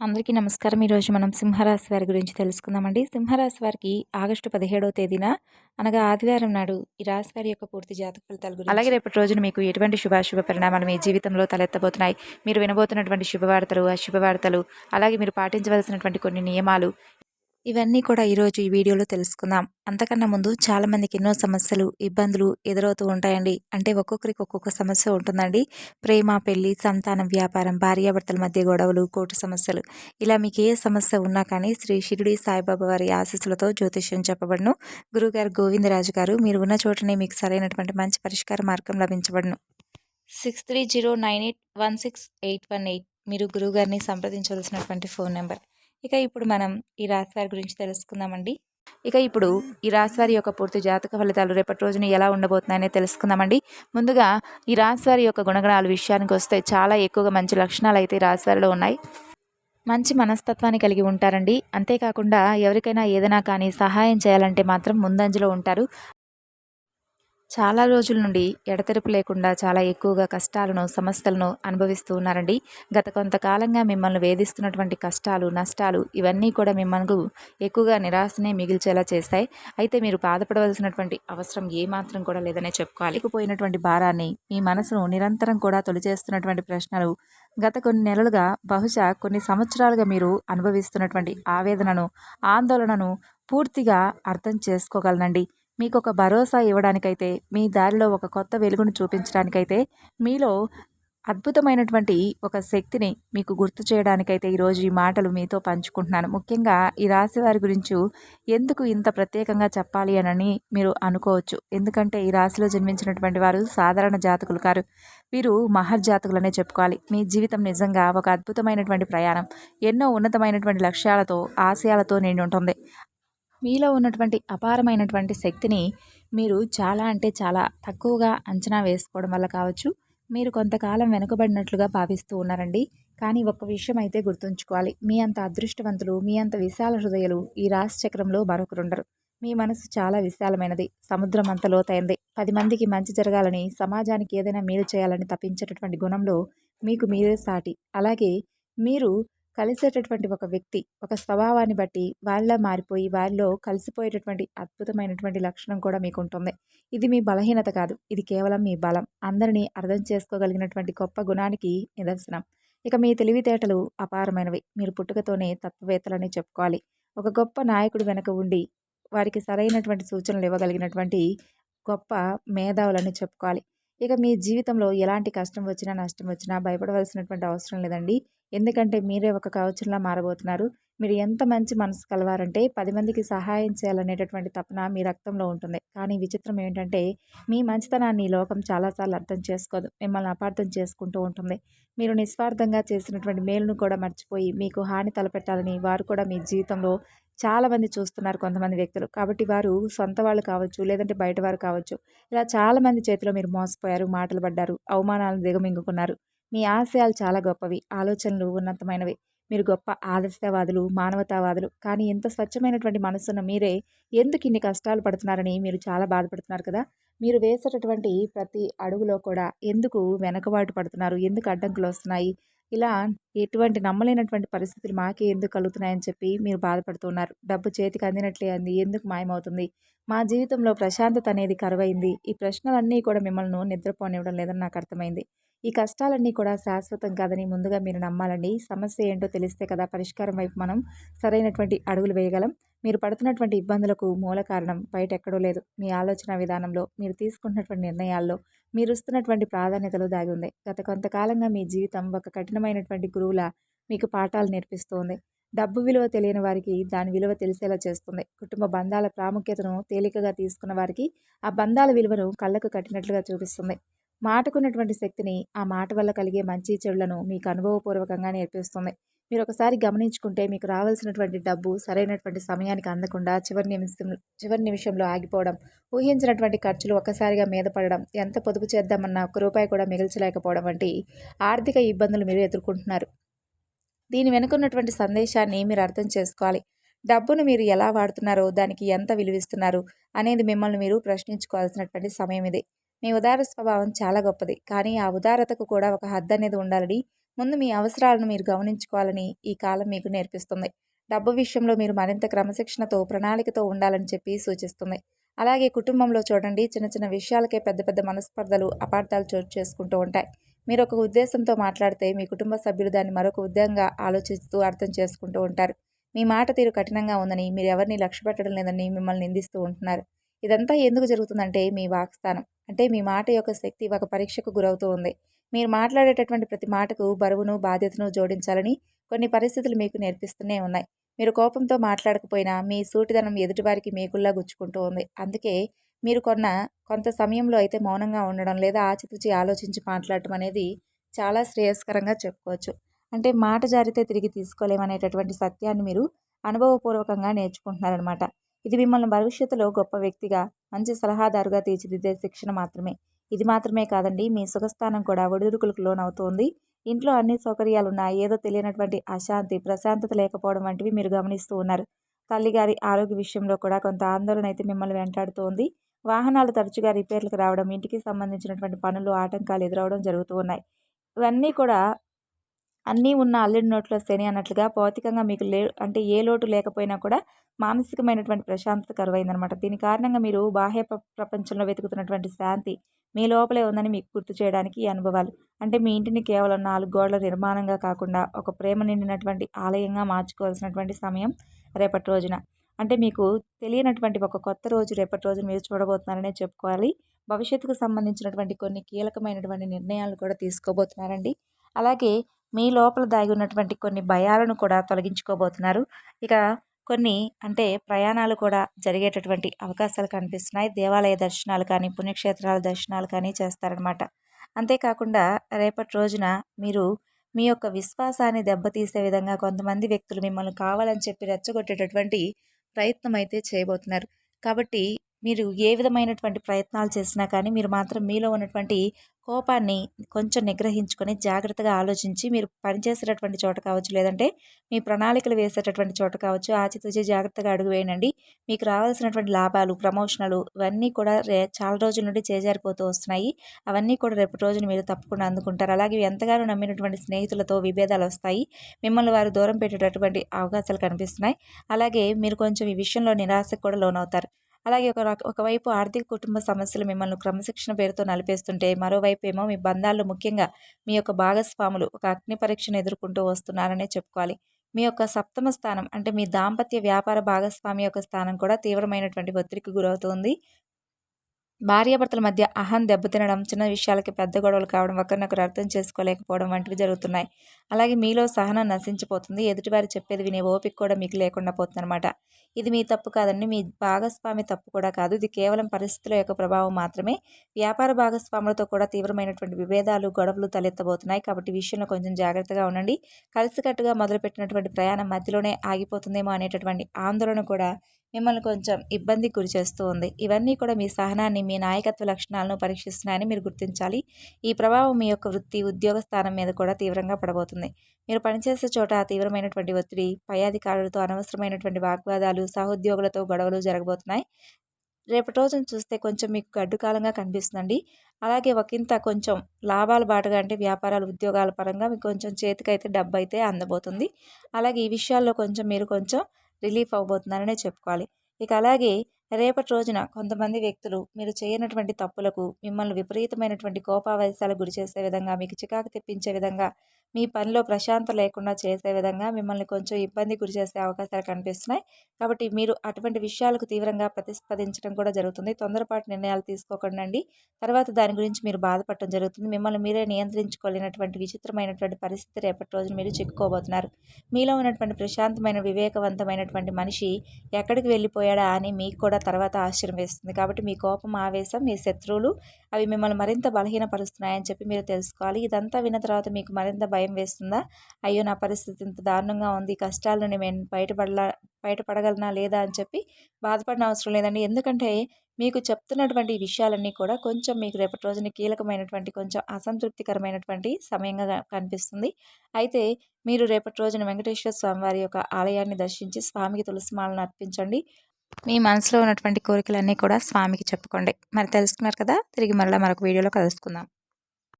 అందరికీ నమస్కారం. ఈరోజు మనం సింహరాశి వారి గురించి తెలుసుకుందామండి. సింహరాశి వారికి ఆగస్టు పదిహేడవ తేదీన అనగా ఆదివారం నాడు ఈ రాశి వారి యొక్క పూర్తి జాతక ఫలితాల గురించి అలాగే రేపటి రోజున మీకు ఎటువంటి శుభాశుభ పరిణామాలు మీ జీవితంలో తలెత్తబోతున్నాయి? మీరు వినబోతున్నటువంటి శుభవార్తలు అశుభవార్తలు అలాగే మీరు పాటించవలసినటువంటి కొన్ని నియమాలు ఇవన్నీ కూడా ఈరోజు ఈ వీడియోలో తెలుసుకుందాం. అంతకన్నా ముందు చాలామందికి ఎన్నో సమస్యలు ఇబ్బందులు ఎదురవుతూ ఉంటాయండి. అంటే ఒక్కొక్కరికి ఒక్కొక్క సమస్య ఉంటుందండి. ప్రేమ పెళ్ళి సంతానం వ్యాపారం భార్యాభర్తల మధ్య గొడవలు కోర్టు సమస్యలు. ఇలా మీకు ఏ సమస్య ఉన్నా కానీ శ్రీ షిరిడి సాయిబాబా వారి ఆశీస్సులతో జ్యోతిష్యం చెప్పబడును. గురుగారు గోవిందరాజు గారు మీరు ఉన్న చోటనే మీకు సరైనటువంటి మంచి పరిష్కార మార్గం లభించబడును. Six three zero nine eight one six eight one eight. మీరు గురువుగారిని సంప్రదించవలసినటువంటి ఫోన్ నెంబర్. ఇక ఇప్పుడు మనం ఈ రాశివారి గురించి తెలుసుకుందామండి. ఇక ఇప్పుడు ఈ రాశివారి యొక్క పూర్తి జాతక ఫలితాలు రేపటి రోజున ఎలా ఉండబోతున్నాయనే తెలుసుకుందామండి. ముందుగా ఈ రాశివారి యొక్క గుణగణాల విషయానికి వస్తే చాలా ఎక్కువగా మంచి లక్షణాలు అయితే రాశివారిలో ఉన్నాయి. మంచి మనస్తత్వాన్ని కలిగి ఉంటారండి. అంతేకాకుండా ఎవరికైనా ఏదైనా కానీ సహాయం చేయాలంటే మాత్రం ముందంజలో ఉంటారు. చాలా రోజుల నుండి ఎడతెరపు లేకుండా చాలా ఎక్కువగా కష్టాలను సమస్యలను అనుభవిస్తూ ఉన్నారండి. గత కొంతకాలంగా మిమ్మల్ని వేధిస్తున్నటువంటి కష్టాలు నష్టాలు ఇవన్నీ కూడా మిమ్మల్ని ఎక్కువగా నిరాశనే మిగిల్చేలా చేస్తాయి. అయితే మీరు బాధపడవలసినటువంటి అవసరం ఏమాత్రం కూడా లేదనే చెప్పుకోవాలి. పోయినటువంటి భారాన్ని మీ మనసును నిరంతరం కూడా తొలిచేస్తున్నటువంటి ప్రశ్నలు గత కొన్ని నెలలుగా బహుశా కొన్ని సంవత్సరాలుగా మీరు అనుభవిస్తున్నటువంటి ఆవేదనను ఆందోళనను పూర్తిగా అర్థం చేసుకోగలనండి. మీకు ఒక భరోసా ఇవ్వడానికైతే మీ దారిలో ఒక కొత్త వెలుగును చూపించడానికైతే మీలో అద్భుతమైనటువంటి ఒక శక్తిని మీకు గుర్తు చేయడానికైతే ఈరోజు ఈ మాటలు మీతో పంచుకుంటున్నాను. ముఖ్యంగా ఈ రాశి వారి గురించి ఎందుకు ఇంత ప్రత్యేకంగా చెప్పాలి అని మీరు అనుకోవచ్చు. ఎందుకంటే ఈ రాశిలో జన్మించినటువంటి వారు సాధారణ జాతకులు కారు. వీరు మహర్జాతకులనే చెప్పుకోవాలి. మీ జీవితం నిజంగా ఒక అద్భుతమైనటువంటి ప్రయాణం. ఎన్నో ఉన్నతమైనటువంటి లక్ష్యాలతో ఆశయాలతో నిండి ఉంటుంది. మీలో ఉన్నటువంటి అపారమైనటువంటి శక్తిని మీరు చాలా అంటే చాలా తక్కువగా అంచనా వేసుకోవడం వల్ల కావచ్చు. మీరు కొంతకాలం వెనుకబడినట్లుగా భావిస్తూ ఉన్నారండి. కానీ ఒక్క విషయం అయితే గుర్తుంచుకోవాలి. మీ అంత అదృష్టవంతులు మీ అంత విశాల హృదయాలు ఈ రాశి చక్రంలో మరొకరుండరు. మీ మనసు చాలా విశాలమైనది. సముద్రం అంత లోతైంది. పది మందికి మంచి జరగాలని సమాజానికి ఏదైనా మేలు చేయాలని తప్పించేటటువంటి గుణంలో మీకు మీరే సాటి. అలాగే మీరు కలిసేటటువంటి ఒక వ్యక్తి ఒక స్వభావాన్ని బట్టి వాళ్ళ మారిపోయి వాళ్ళలో కలిసిపోయేటటువంటి అద్భుతమైనటువంటి లక్షణం కూడా మీకు ఉంటుంది ఇది మీ బలహీనత కాదు. ఇది కేవలం మీ బలం. అందరినీ అర్థం చేసుకోగలిగినటువంటి గొప్ప గుణానికి నిదర్శనం. ఇక మీ తెలివితేటలు అపారమైనవి. మీరు పుట్టుకతోనే తత్వవేత్తలని చెప్పుకోవాలి. ఒక గొప్ప నాయకుడు వెనక ఉండి వారికి సరైనటువంటి సూచనలు ఇవ్వగలిగినటువంటి గొప్ప మేధావులని చెప్పుకోవాలి. ఇక మీ జీవితంలో ఎలాంటి కష్టం వచ్చినా నష్టం వచ్చినా భయపడవలసినటువంటి అవసరం లేదండి. ఎందుకంటే మీరే ఒక కవచంలా మారబోతున్నారు. మీరు ఎంత మంచి మనసు కలవారంటే పది మందికి సహాయం చేయాలనేటటువంటి తపన మీ రక్తంలో ఉంటుంది. కానీ విచిత్రం ఏంటంటే మీ మంచితనాన్ని లోకం చాలాసార్లు అర్థం చేసుకోదు. మిమ్మల్ని అపార్థం చేసుకుంటూ ఉంటుంది. మీరు నిస్వార్థంగా చేసినటువంటి మేలును కూడా మర్చిపోయి మీకు హాని తలపెట్టాలని వారు కూడా మీ జీవితంలో చాలామంది చూస్తున్నారు కొంతమంది వ్యక్తులు. కాబట్టి వారు సొంత వాళ్ళు కావచ్చు లేదంటే బయట వారు కావచ్చు ఇలా చాలామంది చేతిలో మీరు మోసపోయారు మాటలు పడ్డారు అవమానాలను దిగమింగుకున్నారు. మీ ఆశయాలు చాలా గొప్పవి ఆలోచనలు ఉన్నతమైనవి. మీరు గొప్ప ఆదర్శవాదులు మానవతావాదులు. కానీ ఎంత స్వచ్ఛమైనటువంటి మనసున్న మీరే ఎందుకు ఇన్ని కష్టాలు పడుతున్నారని మీరు చాలా బాధపడుతున్నారు కదా? మీరు వేసేటటువంటి ప్రతి అడుగులో కూడా ఎందుకు వెనకబాటు పడుతున్నారు? ఎందుకు అడ్డంకులు వస్తున్నాయి? ఇలా ఎటువంటి నమ్మలేనటువంటి పరిస్థితులు మాకే ఎందుకు కలుగుతున్నాయని చెప్పి మీరు బాధపడుతున్నారు. డబ్బు చేతికి అందినట్లే అంది. ఎందుకు మాయమవుతుంది? మా జీవితంలో ప్రశాంతత అనేది కరువైంది. ఈ ప్రశ్నలన్నీ కూడా మిమ్మల్ని నిద్రపోనివ్వడం లేదని నాకు అర్థమైంది. ఈ కష్టాలన్నీ కూడా శాశ్వతం కాదని ముందుగా మీరు నమ్మాలండి. సమస్య ఏంటో తెలిస్తే కదా పరిష్కారం వైపు మనం సరైనటువంటి అడుగులు వేయగలం. మీరు పడుతున్నటువంటి ఇబ్బందులకు మూల కారణం బయట ఎక్కడో లేదు. మీ ఆలోచన విధానంలో మీరు తీసుకుంటున్నటువంటి నిర్ణయాల్లో మీరు ఇస్తున్నటువంటి ప్రాధాన్యతలు దాగి ఉంది. గత కొంతకాలంగా మీ జీవితం ఒక కఠినమైనటువంటి గురువుల మీకు పాఠాలు నేర్పిస్తోంది. డబ్బు విలువ తెలియని వారికి దాని విలువ తెలిసేలా చేస్తుంది. కుటుంబ బంధాల ప్రాముఖ్యతను తేలికగా తీసుకున్న వారికి ఆ బంధాల విలువను కళ్ళకు కట్టినట్లుగా చూపిస్తుంది. మాటకున్నటువంటి శక్తిని ఆ మాట వల్ల కలిగే మంచి చెడులను మీకు అనుభవపూర్వకంగా నేర్పిస్తుంది. మీరు ఒకసారి గమనించుకుంటే మీకు రావాల్సినటువంటి డబ్బు సరైనటువంటి సమయానికి అందకుండా చివరి నిమిషం చివరి నిమిషంలో ఆగిపోవడం ఊహించినటువంటి ఖర్చులు ఒక్కసారిగా మీద పడడం ఎంత పొదుపు చేద్దామన్నా ఒక్క రూపాయి కూడా మిగిల్చలేకపోవడం వంటి ఆర్థిక ఇబ్బందులు మీరు ఎదుర్కొంటున్నారు. దీని వెనుకున్నటువంటి సందేశాన్ని మీరు అర్థం చేసుకోవాలి. డబ్బును మీరు ఎలా వాడుతున్నారో దానికి ఎంత విలువిస్తున్నారు అనేది మిమ్మల్ని మీరు ప్రశ్నించుకోవాల్సినటువంటి సమయం ఇది. మీ ఉదార స్వభావం చాలా గొప్పది. కానీ ఆ ఉదారతకు కూడా ఒక హద్దు అనేది ఉండాలని ముందు మీ అవసరాలను మీరు గమనించుకోవాలని ఈ కాలం మీకు నేర్పిస్తుంది. డబ్బు విషయంలో మీరు మరింత క్రమశిక్షణతో ప్రణాళికతో ఉండాలని చెప్పి సూచిస్తుంది. అలాగే కుటుంబంలో చూడండి చిన్న చిన్న విషయాలకే పెద్ద పెద్ద మనస్పర్ధలు అపార్థాలు చోటు చేసుకుంటూ ఉంటాయి. మీరు ఒక ఉద్దేశంతో మాట్లాడితే మీ కుటుంబ సభ్యులు దాన్ని మరొక ఉద్యోగంగా ఆలోచిస్తూ అర్థం చేసుకుంటూ ఉంటారు. మీ మాట తీరు కఠినంగా ఉందని మీరు ఎవరిని లక్ష్య పెట్టడం లేదని మిమ్మల్ని నిందిస్తూ ఉంటున్నారు. ఇదంతా ఎందుకు జరుగుతుందంటే మీ వాక్స్థానం అంటే మీ మాట యొక్క శక్తి ఒక పరీక్షకు గురవుతూ ఉంది. మీరు మాట్లాడేటటువంటి ప్రతి మాటకు బరువును బాధ్యతను జోడించాలని కొన్ని పరిస్థితులు మీకు నేర్పిస్తూనే ఉన్నాయి. మీరు కోపంతో మాట్లాడకపోయినా మీ సూటిదనం ఎదుటివారికి మీకుల్లా గుచ్చుకుంటూ ఉంది. అందుకే మీరు కొన్న కొంత సమయంలో అయితే మౌనంగా ఉండడం లేదా ఆచితూచి ఆలోచించి మాట్లాడటం అనేది చాలా శ్రేయస్కరంగా చెప్పుకోవచ్చు. అంటే మాట జారితే తిరిగి తీసుకోలేమనేటటువంటి సత్యాన్ని మీరు అనుభవపూర్వకంగా నేర్చుకుంటున్నారనమాట ఇది మిమ్మల్ని భవిష్యత్తులో గొప్ప వ్యక్తిగా మంచి సలహాదారుగా తీర్చిదిద్దే శిక్షణ మాత్రమే. ఇది మాత్రమే కాదండి మీ సుఖస్థానం కూడా ఒడిదుడుకులకు లోనవుతోంది. ఇంట్లో అన్ని సౌకర్యాలు ఉన్నాయి ఏదో తెలియనటువంటి అశాంతి ప్రశాంతత లేకపోవడం వంటివి మీరు గమనిస్తూ ఉన్నారు. తల్లిగారి ఆరోగ్య విషయంలో కూడా కొంత ఆందోళన అయితే మిమ్మల్ని వెంటాడుతోంది. వాహనాలు తరచుగా రిపేర్లకు రావడం ఇంటికి సంబంధించినటువంటి పనులు ఆటంకాలు ఎదురవడం జరుగుతూ ఉన్నాయి. ఇవన్నీ కూడా అన్నీ ఉన్న అల్లుడి నోట్లో శని అన్నట్లుగా భౌతికంగా మీకు లే అంటే ఏ లోటు లేకపోయినా కూడా మానసికమైనటువంటి ప్రశాంతత కరువైందనమాట దీని కారణంగా మీరు బాహ్య ప్రపంచంలో వెతుకుతున్నటువంటి శాంతి మీ లోపలే ఉందని మీకు గుర్తు చేయడానికి ఈ అనుభవాలు. అంటే మీ ఇంటిని కేవలం నాలుగు గోడల నిర్మాణంగా కాకుండా ఒక ప్రేమ నిండినటువంటి ఆలయంగా మార్చుకోవాల్సినటువంటి సమయం రేపటి రోజున. అంటే మీకు తెలియనటువంటి ఒక కొత్త రోజు రేపటి రోజున మీరు చూడబోతున్నారనే చెప్పుకోవాలి. భవిష్యత్తుకు సంబంధించినటువంటి కొన్ని కీలకమైనటువంటి నిర్ణయాలు కూడా తీసుకోబోతున్నారండి. అలాగే మీ లోపల దాగి ఉన్నటువంటి కొన్ని భయాలను కూడా తొలగించుకోబోతున్నారు. ఇక కొన్ని అంటే ప్రయాణాలు కూడా జరిగేటటువంటి అవకాశాలు కనిపిస్తున్నాయి. దేవాలయ దర్శనాలు కానీ పుణ్యక్షేత్రాల దర్శనాలు కానీ చేస్తారనమాట అంతేకాకుండా రేపటి రోజున మీరు మీ యొక్క విశ్వాసాన్ని దెబ్బతీసే విధంగా కొంతమంది వ్యక్తులు మిమ్మల్ని కావాలని చెప్పి రెచ్చగొట్టేటటువంటి ప్రయత్నం అయితే చేయబోతున్నారు. కాబట్టి మీరు ఏ విధమైనటువంటి ప్రయత్నాలు చేసినా కానీ మీరు మాత్రం మీలో ఉన్నటువంటి కోపాన్ని కొంచెం నిగ్రహించుకొని జాగ్రత్తగా ఆలోచించి మీరు పనిచేసేటటువంటి చోట కావచ్చు లేదంటే మీ ప్రణాళికలు వేసేటటువంటి చోట కావచ్చు ఆచితూచి జాగ్రత్తగా అడుగు వేయండి. మీకు రావాల్సినటువంటి లాభాలు ప్రమోషనలు ఇవన్నీ కూడా రే చాలా రోజుల నుండి చేజారిపోతూ వస్తున్నాయి. అవన్నీ కూడా రేపు రోజున మీరు తప్పకుండా అందుకుంటారు. అలాగే ఎంతగానో నమ్మినటువంటి స్నేహితులతో విభేదాలు వస్తాయి. మిమ్మల్ని వారు దూరం పెట్టేటటువంటి అవకాశాలు కనిపిస్తున్నాయి. అలాగే మీరు కొంచెం ఈ విషయంలో నిరాశకు కూడా లోనవుతారు. అలాగే ఒక ఒకవైపు ఆర్థిక కుటుంబ సమస్యలు మిమ్మల్ని క్రమశిక్షణ పేరుతో నలిపేస్తుంటే మరోవైపు ఏమో మీ బంధాల్లో ముఖ్యంగా మీ యొక్క భాగస్వాములు ఒక అగ్ని పరీక్షను ఎదుర్కొంటూ వస్తున్నారనే చెప్పుకోవాలి. మీ యొక్క సప్తమ స్థానం అంటే మీ దాంపత్య వ్యాపార భాగస్వామి యొక్క స్థానం కూడా తీవ్రమైనటువంటి ఒత్తిడికి గురవుతుంది. భార్యాభర్తల మధ్య అహం దెబ్బతినడం చిన్న విషయాలకి పెద్ద గొడవలు కావడం ఒకరినొకరు అర్థం చేసుకోలేకపోవడం వంటివి జరుగుతున్నాయి. అలాగే మీలో సహనం నశించిపోతుంది. ఎదుటివారు చెప్పేది వినే ఓపిక కూడా మీకు లేకుండా పోతుందన్నమాట. ఇది మీ తప్పు కాదండి. మీ భాగస్వామి తప్పు కూడా కాదు. ఇది కేవలం పరిస్థితుల యొక్క ప్రభావం మాత్రమే. వ్యాపార భాగస్వాములతో కూడా తీవ్రమైనటువంటి విభేదాలు గొడవలు తలెత్తబోతున్నాయి. కాబట్టి విషయంలో కొంచెం జాగ్రత్తగా ఉండండి. కలిసికట్టుగా మొదలుపెట్టినటువంటి ప్రయాణం మధ్యలోనే ఆగిపోతుందేమో అనేటటువంటి ఆందోళన కూడా మిమ్మల్ని కొంచెం ఇబ్బంది గురి చేస్తూ ఉంది. ఇవన్నీ కూడా మీ సహనాన్ని మీ నాయకత్వ లక్షణాలను పరీక్షిస్తున్నాయని మీరు గుర్తించాలి. ఈ ప్రభావం మీ యొక్క వృత్తి ఉద్యోగ స్థానం మీద కూడా తీవ్రంగా పడబోతుంది. మీరు పనిచేసే చోట తీవ్రమైనటువంటి ఒత్తిడి పై అధికారులతో అనవసరమైనటువంటి వాగ్వాదాలు సహోద్యోగులతో గొడవలు జరగబోతున్నాయి. రేపటి రోజున చూస్తే కొంచెం మీకు గడ్డుకాలంగా కనిపిస్తుందండి. అలాగే ఒకంత కొంచెం లాభాల బాటగా అంటే వ్యాపారాలు ఉద్యోగాల పరంగా మీకు కొంచెం చేతికైతే డబ్బు అయితే అందబోతుంది. అలాగే ఈ విషయాల్లో కొంచెం మీరు కొంచెం రిలీఫ్ అవబోతున్నారనే చెప్పుకోవాలి. ఇక అలాగే రేపటి రోజున కొంతమంది వ్యక్తులు మీరు చేయనటువంటి తప్పులకు మిమ్మల్ని విపరీతమైనటువంటి కోపావేశాలు గురి చేసే విధంగా మీకు చికాకు తెప్పించే విధంగా మీ పనిలో ప్రశాంత లేకుండా చేసే విధంగా మిమ్మల్ని కొంచెం ఇబ్బంది గురి చేసే అవకాశాలు కనిపిస్తున్నాయి. కాబట్టి మీరు అటువంటి విషయాలకు తీవ్రంగా ప్రతిస్పందించడం కూడా జరుగుతుంది. తొందరపాటు నిర్ణయాలు తీసుకోకండి తర్వాత దాని గురించి మీరు బాధపడటం జరుగుతుంది. మిమ్మల్ని మీరే నియంత్రించుకోలేనటువంటి విచిత్రమైనటువంటి పరిస్థితి రేపటి రోజున మీరు చిక్కుకోబోతున్నారు. మీలో ఉన్నటువంటి ప్రశాంతమైన వివేకవంతమైనటువంటి మనిషి ఎక్కడికి వెళ్ళిపోయాడా అని మీకు కూడా తర్వాత ఆశ్చర్యం వేస్తుంది. కాబట్టి మీ కోపం ఆవేశం మీ శత్రువులు అవి మిమ్మల్ని మరింత బలహీనపరుస్తున్నాయని చెప్పి మీరు తెలుసుకోవాలి. ఇదంతా విన్న తర్వాత మీకు మరింత భయం వేస్తుందా? అయ్యో నా పరిస్థితి ఇంత దారుణంగా ఉంది. కష్టాల నుండి నేను బయటపడలా బయటపడగలనా లేదా అని చెప్పి బాధపడిన అవసరం లేదండి. ఎందుకంటే మీకు చెప్తున్నటువంటి విషయాలన్నీ కూడా కొంచెం మీకు రేపటి రోజున కీలకమైనటువంటి కొంచెం అసంతృప్తికరమైనటువంటి సమయంగా కనిపిస్తుంది. అయితే మీరు రేపటి రోజున వెంకటేశ్వర స్వామి వారి యొక్క ఆలయాన్ని దర్శించి స్వామికి తులసిమాలను అర్పించండి. మీ మనసులో ఉన్నటువంటి కోరికలన్నీ కూడా స్వామికి చెప్పుకోండి. మరి తెలుసుకున్నారు కదా? తిరిగి మరలా మరొక వీడియోలో కలుసుకుందాం.